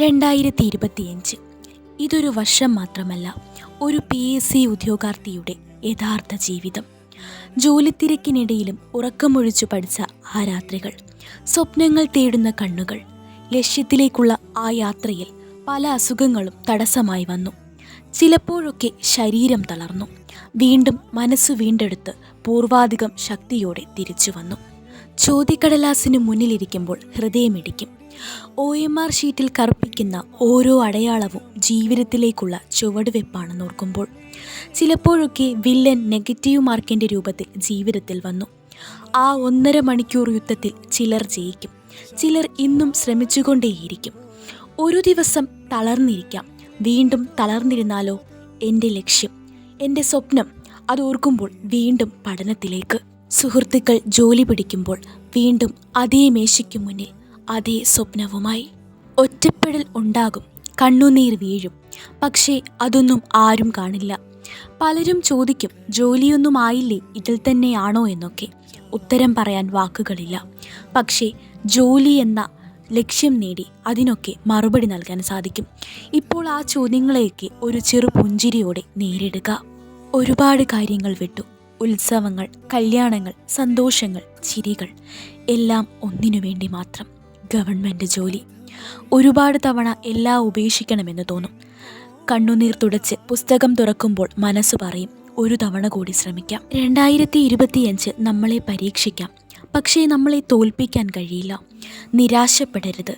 രണ്ടായിരത്തി ഇരുപത്തിയഞ്ച് ഇതൊരു വർഷം മാത്രമല്ല ഒരു പി എസ് സി ഉദ്യോഗാർത്ഥിയുടെ യഥാർത്ഥ ജീവിതം. ജോലിത്തിരക്കിനിടയിലും ഉറക്കമൊഴിച്ചു പഠിച്ച ആ രാത്രികൾ സ്വപ്നങ്ങൾ തേടുന്ന കണ്ണുകൾ ലക്ഷ്യത്തിലേക്കുള്ള ആ യാത്രയിൽ പല അസുഖങ്ങളും തടസ്സമായി വന്നു. ചിലപ്പോഴൊക്കെ ശരീരം തളർന്നു. വീണ്ടും മനസ്സു വീണ്ടെടുത്ത് പൂർവാധികം ശക്തിയോടെ തിരിച്ചു വന്നു. ചോദ്യക്കടലാസിന് മുന്നിലിരിക്കുമ്പോൾ ഹൃദയമിടിക്കും. ഒ എം ആർ ഷീറ്റിൽ കറുപ്പിക്കുന്ന ഓരോ അടയാളവും ജീവിതത്തിലേക്കുള്ള ചുവടുവെപ്പാണെന്ന് ഓർക്കുമ്പോൾ ചിലപ്പോഴൊക്കെ വില്ലൻ നെഗറ്റീവ് മാർക്കിന്റെ രൂപത്തിൽ ജീവിതത്തിൽ വന്നു. ആ ഒന്നര മണിക്കൂർ യുദ്ധത്തിൽ ചിലർ ജയിക്കും. ചിലർ ഇന്നും ശ്രമിച്ചുകൊണ്ടേയിരിക്കും. ഒരു ദിവസം തളർന്നിരിക്കാം. വീണ്ടും തളർന്നിരുന്നാലോ? എന്റെ ലക്ഷ്യം എന്റെ സ്വപ്നം അത് ഓർക്കുമ്പോൾ വീണ്ടും പഠനത്തിലേക്ക്. സുഹൃത്തുക്കൾ ജോലി പിടിക്കുമ്പോൾ വീണ്ടും അതേ മേശയ്ക്ക് മുന്നിൽ അതേ സ്വപ്നവുമായി. ഒറ്റപ്പെടൽ ഉണ്ടാകും കണ്ണുനീർ വീഴും. പക്ഷേ അതൊന്നും ആരും കാണില്ല. പലരും ചോദിക്കും ജോലിയൊന്നും ആയില്ലേ? ഇതിൽ തന്നെയാണോ? എന്നൊക്കെ. ഉത്തരം പറയാൻ വാക്കുകളില്ല. പക്ഷേ ജോലി എന്ന ലക്ഷ്യം നേടി അതിനൊക്കെ മറുപടി നൽകാൻ സാധിക്കും. ഇപ്പോൾ ആ ചോദ്യങ്ങളെയൊക്കെ ഒരു ചെറു പുഞ്ചിരിയോടെ നേരിടുക. ഒരുപാട് കാര്യങ്ങൾ വിട്ടു. ഉത്സവങ്ങൾ കല്യാണങ്ങൾ സന്തോഷങ്ങൾ ചിരികൾ. എല്ലാം ഒന്നിനു വേണ്ടി മാത്രം. ഗവൺമെന്റ് ജോലി. ഒരുപാട് തവണ എല്ലാം ഉപേക്ഷിക്കണമെന്ന് തോന്നും. കണ്ണുനീർ തുടച്ച് പുസ്തകം തുറക്കുമ്പോൾ മനസ്സ് പറയും ഒരു തവണ കൂടി ശ്രമിക്കാം. രണ്ടായിരത്തി ഇരുപത്തിയഞ്ച് നമ്മളെ പരീക്ഷിക്കാം. പക്ഷേ നമ്മളെ തോൽപ്പിക്കാൻ കഴിയില്ല. നിരാശപ്പെടരുത്.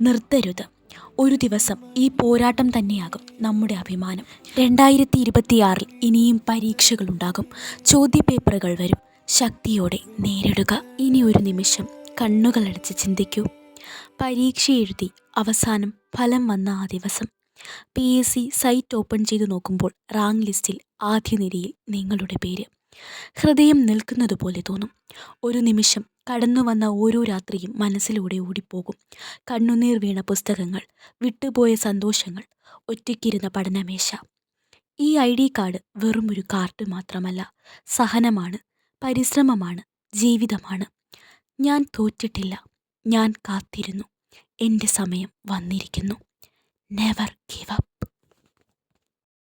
നിർത്തരുത്. ഒരു ദിവസം ഈ പോരാട്ടം തന്നെയാകും നമ്മുടെ അഭിമാനം. രണ്ടായിരത്തി ഇരുപത്തിയാറിൽ ഇനിയും പരീക്ഷകളുണ്ടാകും. ചോദ്യപേപ്പറുകൾ വരും. ശക്തിയോടെ നേരിടുക. ഇനി ഒരു നിമിഷം കണ്ണുകളടച്ച് ചിന്തിക്കൂ. പരീക്ഷ എഴുതി അവസാനം ഫലം വന്ന ആ ദിവസം. P. S. C. Site open ചെയ്തു നോക്കുമ്പോൾ റാങ്ക് ലിസ്റ്റിൽ ആദ്യ നിരയിൽ നിങ്ങളുടെ പേര്. ഹൃദയം നിൽക്കുന്നത് പോലെ തോന്നും. ഒരു നിമിഷം കടന്നു വന്ന ഓരോ രാത്രിയും മനസ്സിലൂടെ ഓടിപ്പോകും. കണ്ണുനീർ വീണ പുസ്തകങ്ങൾ വിട്ടുപോയ സന്തോഷങ്ങൾ ഒറ്റയ്ക്കിരുന്ന പഠനമേശ. ഈ ഐ ഡി കാർഡ് വെറും ഒരു കാർഡ് മാത്രമല്ല സഹനമാണ് പരിശ്രമമാണ് ജീവിതമാണ്. ഞാൻ തോറ്റിട്ടില്ല. ഞാൻ കാത്തിരുന്നു. എന്റെ സമയം വന്നിരിക്കുന്നു. Never give up